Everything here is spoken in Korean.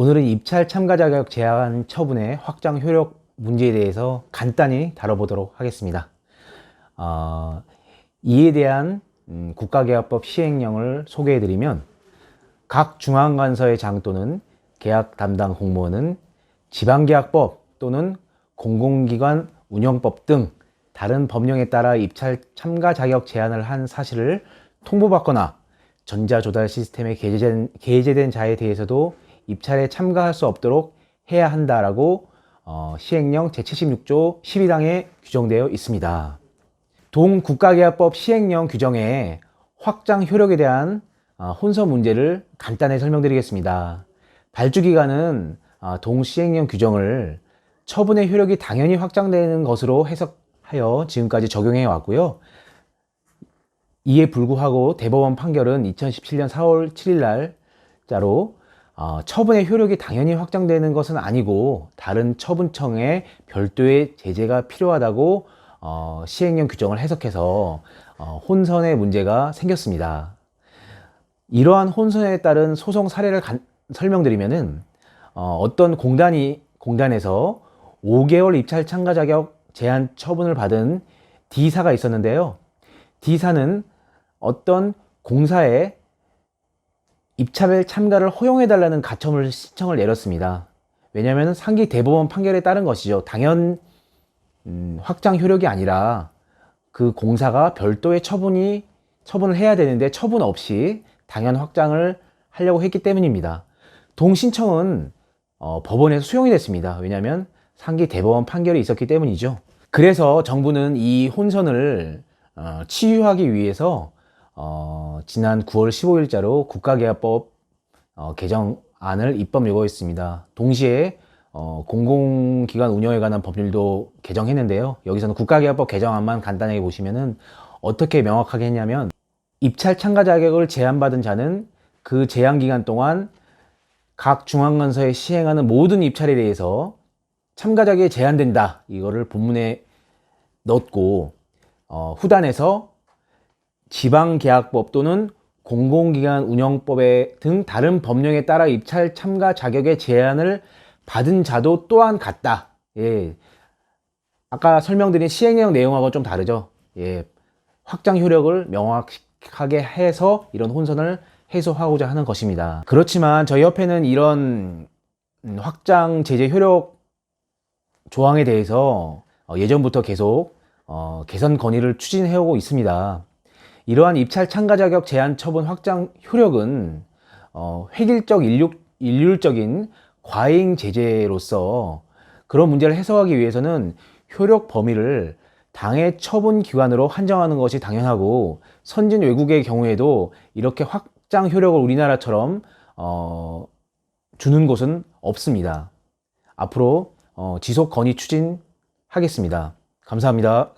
오늘은 입찰 참가 자격 제한 처분의 확장 효력 문제에 대해서 간단히 다뤄보도록 하겠습니다. 어, 이에 대한 음, 국가계약법 시행령을 소개해드리면 각 중앙관서의 장 또는 계약 담당 공무원은 지방계약법 또는 공공기관 운영법 등 다른 법령에 따라 입찰 참가 자격 제한을 한 사실을 통보받거나 전자조달 시스템에 게재된, 게재된 자에 대해서도 입찰에 참가할 수 없도록 해야 한다라고 어, 시행령 제76조 12항에 규정되어 있습니다. 동국가계약법 시행령 규정에 확장 효력에 대한 어, 혼서 문제를 간단히 설명드리겠습니다. 발주기관은 어, 동시행령 규정을 처분의 효력이 당연히 확장되는 것으로 해석하여 지금까지 적용해 왔고요. 이에 불구하고 대법원 판결은 2017년 4월 7일 날짜로 어, 처분의 효력이 당연히 확장되는 것은 아니고 다른 처분청에 별도의 제재가 필요하다고 어, 시행령 규정을 해석해서 어, 혼선의 문제가 생겼습니다. 이러한 혼선에 따른 소송 사례를 간- 설명드리면은 어, 어떤 공단이 공단에서 5개월 입찰 참가 자격 제한 처분을 받은 D사가 있었는데요. D사는 어떤 공사에 입찰 참가를 허용해달라는 가처분 신청을 내렸습니다. 왜냐하면 상기 대법원 판결에 따른 것이죠. 당연 음, 확장 효력이 아니라 그 공사가 별도의 처분이 처분을 해야 되는데 처분 없이 당연 확장을 하려고 했기 때문입니다. 동신청은 어, 법원에서 수용이 됐습니다. 왜냐하면 상기 대법원 판결이 있었기 때문이죠. 그래서 정부는 이 혼선을 어, 치유하기 위해서 어, 지난 9월 15일자로 국가계약법 어, 개정안을 입법 예고했습니다. 동시에 어, 공공기관 운영에 관한 법률도 개정했는데요. 여기서는 국가계약법 개정안만 간단하게 보시면은 어떻게 명확하게 했냐면 입찰 참가 자격을 제한받은 자는 그 제한 기간 동안 각 중앙관서에 시행하는 모든 입찰에 대해서 참가 자격이 제한된다. 이거를 본문에 넣었고 어, 후단에서 지방계약법 또는 공공기관 운영법에 등 다른 법령에 따라 입찰 참가 자격의 제한을 받은 자도 또한 같다. 예. 아까 설명드린 시행령 내용하고 좀 다르죠. 예. 확장 효력을 명확하게 해서 이런 혼선을 해소하고자 하는 것입니다. 그렇지만 저희 협회는 이런 음, 확장 제재 효력 조항에 대해서 어, 예전부터 계속 어, 개선 건의를 추진해오고 있습니다. 이러한 입찰 참가 자격 제한 처분 확장 효력은 어, 획일적 인류, 일률적인 과잉 제재로서 그런 문제를 해소하기 위해서는 효력 범위를 당의 처분 기관으로 한정하는 것이 당연하고 선진 외국의 경우에도 이렇게 확장 효력을 우리나라처럼 어, 주는 곳은 없습니다. 앞으로 어, 지속 건의 추진하겠습니다. 감사합니다.